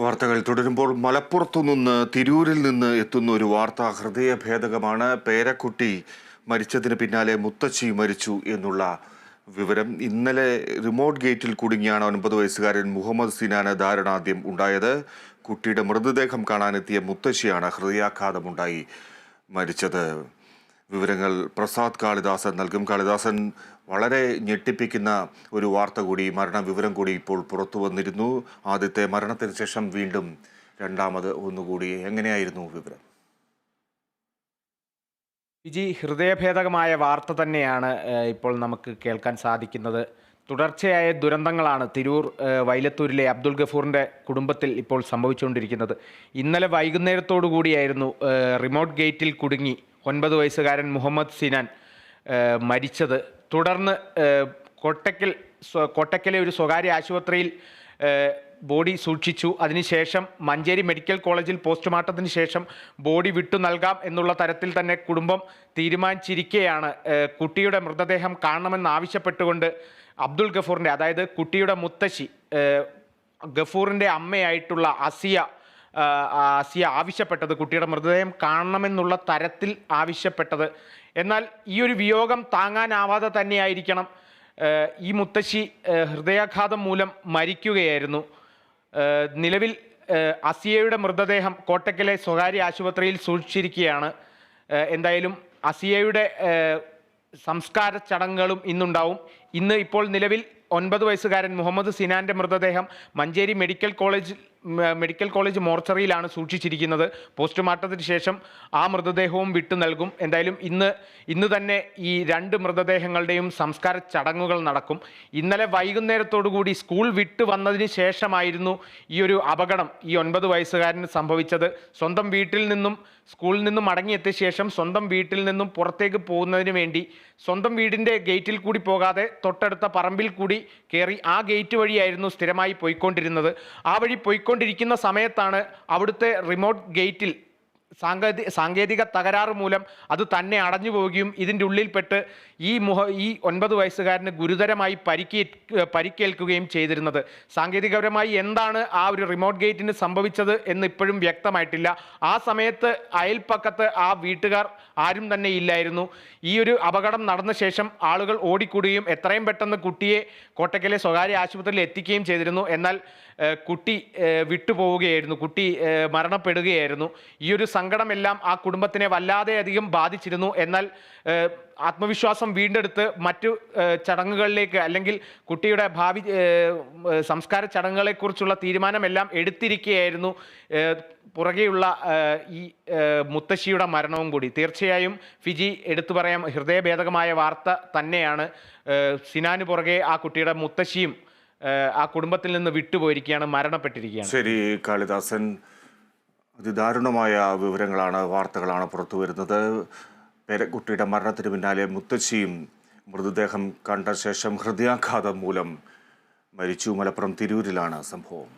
വാർത്തകൾ തുടരുമ്പോൾ മലപ്പുറത്തു നിന്ന് തിരൂരിൽ നിന്ന് എത്തുന്ന ഒരു വാർത്ത ഹൃദയഭേദകമാണ്. പേരക്കുട്ടി മരിച്ചതിന് പിന്നാലെ മുത്തച്ഛി മരിച്ചു എന്നുള്ള വിവരം. ഇന്നലെ റിമോട്ട് ഗേറ്റിൽ കുടുങ്ങിയാണ് ഒൻപത് വയസ്സുകാരൻ മുഹമ്മദ് സിനാന് ധാരണാദ്യം ഉണ്ടായത്. കുട്ടിയുടെ മൃതദേഹം കാണാനെത്തിയ മുത്തശ്ശിയാണ് ഹൃദയാഘാതമുണ്ടായി മരിച്ചത്. വിവരങ്ങൾ. പ്രസാദ് കാളിദാസൻ നൽകും. കാളിദാസൻ വളരെ ഞെട്ടിപ്പിക്കുന്ന ഒരു വാർത്ത കൂടി മരണവിവരം കൂടി ഇപ്പോൾ പുറത്തു വന്നിരുന്നു. ആദ്യത്തെ മരണത്തിന് ശേഷം വീണ്ടും രണ്ടാമത് ഒന്നുകൂടി. എങ്ങനെയായിരുന്നു വിവരം? വിജി ഹൃദയഭേദകമായ വാർത്ത തന്നെയാണ് ഇപ്പോൾ നമുക്ക് കേൾക്കാൻ സാധിക്കുന്നത്. തുടർച്ചയായ ദുരന്തങ്ങളാണ് തിരൂർ വൈലത്തൂരിലെ അബ്ദുൾ ഗഫൂറിന്റെ കുടുംബത്തിൽ ഇപ്പോൾ സംഭവിച്ചുകൊണ്ടിരിക്കുന്നത്. ഇന്നലെ വൈകുന്നേരത്തോടു കൂടിയായിരുന്നു റിമോട്ട് ഗേറ്റിൽ കുടുങ്ങി ഒൻപത് വയസ്സുകാരൻ മുഹമ്മദ് സിനാൻ മരിച്ചത്. തുടർന്ന് കൊട്ടക്കൽ കൊട്ടക്കലെ ഒരു സ്വകാര്യ ആശുപത്രിയിൽ ബോഡി സൂക്ഷിച്ചു. അതിനുശേഷം മഞ്ചേരി മെഡിക്കൽ കോളേജിൽ പോസ്റ്റ്മോർട്ടത്തിന് ശേഷം ബോഡി വിട്ടു നൽകാം എന്നുള്ള തരത്തിൽ തന്നെ കുടുംബം തീരുമാനിച്ചിരിക്കെയാണ്. കുട്ടിയുടെ മൃതദേഹം കാണണമെന്നാവശ്യപ്പെട്ടുകൊണ്ട് അബ്ദുൾ ഗഫൂറിന്റെ അതായത് കുട്ടിയുടെ മുത്തശ്ശി ഗഫൂറിന്റെ അമ്മയായിട്ടുള്ള അസിയ ആ, ആ, ആവശ്യപ്പെട്ടത് കുട്ടിയുടെ മൃതദേഹം കാണണമെന്നുള്ള തരത്തിൽ ആവശ്യപ്പെട്ടത്. എന്നാൽ ഈ ഒരു വിയോഗം താങ്ങാനാവാതെ തന്നെയായിരിക്കണം. ഈ മുത്തശ്ശി ഹൃദയാഘാതം മൂലം മരിക്കുകയായിരുന്നു. നിലവിൽ അസിയയുടെ മൃതദേഹം കോട്ടക്കലെ സ്വകാര്യ ആശുപത്രിയിൽ സൂക്ഷിച്ചിരിക്കുകയാണ്. എന്തായാലും അസിയയുടെ സംസ്കാര ചടങ്ങുകളും ഇന്നുണ്ടാവും. ഇന്ന് ഇപ്പോൾ നിലവിൽ ഒൻപത് വയസ്സുകാരൻ മുഹമ്മദ് സിനാന്റെ മൃതദേഹം Manjeri medical college medical college മോർച്ചറിയിലാണ് സൂക്ഷിച്ചിരിക്കുന്നത്. പോസ്റ്റ്മോർട്ടത്തിന് ശേഷം ആ മൃതദേഹവും വിട്ടു നൽകും. എന്തായാലും ഇന്ന് ഇന്ന് തന്നെ ഈ രണ്ട് മൃതദേഹങ്ങളുടെയും സംസ്കാര ചടങ്ങുകൾ നടക്കും. ഇന്നലെ വൈകുന്നേരത്തോടു കൂടി സ്കൂൾ വിട്ടു വന്നതിന് ശേഷമായിരുന്നു ഈ ഒരു അപകടം ഈ ഒൻപത് വയസ്സുകാരന് സംഭവിച്ചത്. സ്വന്തം വീട്ടിൽ നിന്നും സ്കൂളിൽ നിന്നും മടങ്ങിയെത്തിയ ശേഷം സ്വന്തം വീട്ടിൽ നിന്നും പുറത്തേക്ക് പോകുന്നതിന് വേണ്ടി സ്വന്തം വീടിന്റെ ഗേറ്റിൽ കൂടി പോകാതെ തൊട്ടടുത്ത പറമ്പിൽ കൂടി കയറി ആ ഗേറ്റ് വഴിയായിരുന്നു സ്ഥിരമായി പോയിക്കൊണ്ടിരുന്നത്. ആ വഴി പോയിക്കൊണ്ടിരിക്കുന്ന സമയത്താണ് അവിടുത്തെ റിമോട്ട് ഗേറ്റിൽ സാങ്കേതിക സാങ്കേതിക തകരാറ് മൂലം അത് തന്നെ അടഞ്ഞു പോവുകയും ഇതിന്റെ ഉള്ളിൽപ്പെട്ട് ഈ മുഹ ഈ ഒൻപത് വയസ്സുകാരന് ഗുരുതരമായി പരിക്കേ പരിക്കേൽക്കുകയും ചെയ്തിരുന്നത്. സാങ്കേതികപരമായി എന്താണ് ആ ഒരു റിമോട്ട് ഗേറ്റിന് സംഭവിച്ചത് എന്ന് ഇപ്പോഴും വ്യക്തമായിട്ടില്ല. ആ സമയത്ത് അയൽപ്പക്കത്ത് ആ വീട്ടുകാർ ആരും തന്നെ ഇല്ലായിരുന്നു. ഈ ഒരു അപകടം നടന്ന ശേഷം ആളുകൾ ഓടിക്കൂടുകയും എത്രയും പെട്ടെന്ന് കുട്ടിയെ കോട്ടക്കലെ സ്വകാര്യ ആശുപത്രിയിൽ എത്തിക്കുകയും ചെയ്തിരുന്നു. എന്നാൽ കുട്ടി വിട്ടുപോവുകയായിരുന്നു. കുട്ടി മരണപ്പെടുകയായിരുന്നു. ഈ ഒരു സങ്കടമെല്ലാം ആ കുടുംബത്തിനെ വല്ലാതെ അധികം ബാധിച്ചിരുന്നു. എന്നാൽ ആത്മവിശ്വാസം വീണ്ടെടുത്ത് മറ്റു ചടങ്ങുകളിലേക്ക് അല്ലെങ്കിൽ കുട്ടിയുടെ ഭാവി സംസ്കാര ചടങ്ങുകളെക്കുറിച്ചുള്ള തീരുമാനമെല്ലാം എടുത്തിരിക്കുകയായിരുന്നു പുറകെയുള്ള ഈ മുത്തശ്ശിയുടെ മരണവും കൂടി. തീർച്ചയായും ഫിജി എടുത്തു പറയാം ഹൃദയഭേദകമായ വാർത്ത തന്നെയാണ്. സിനാന് പുറകെ ആ കുട്ടിയുടെ മുത്തശ്ശിയും ആ കുടുംബത്തിൽ നിന്ന് വിട്ടുപോയിരിക്കുകയാണ് മരണപ്പെട്ടിരിക്കുകയാണ്. ശരി കാളിദാസൻ. അതിദാരുണമായ വിവരങ്ങളാണ് വാർത്തകളാണ് പുറത്തു വരുന്നത്. പേരക്കുട്ടിയുടെ മരണത്തിന് പിന്നാലെ മുത്തശ്ശിയും മൃതദേഹം കണ്ട ശേഷം ഹൃദയാഘാതം മൂലം മരിച്ചു. മലപ്പുറം തിരൂരിലാണ് സംഭവം.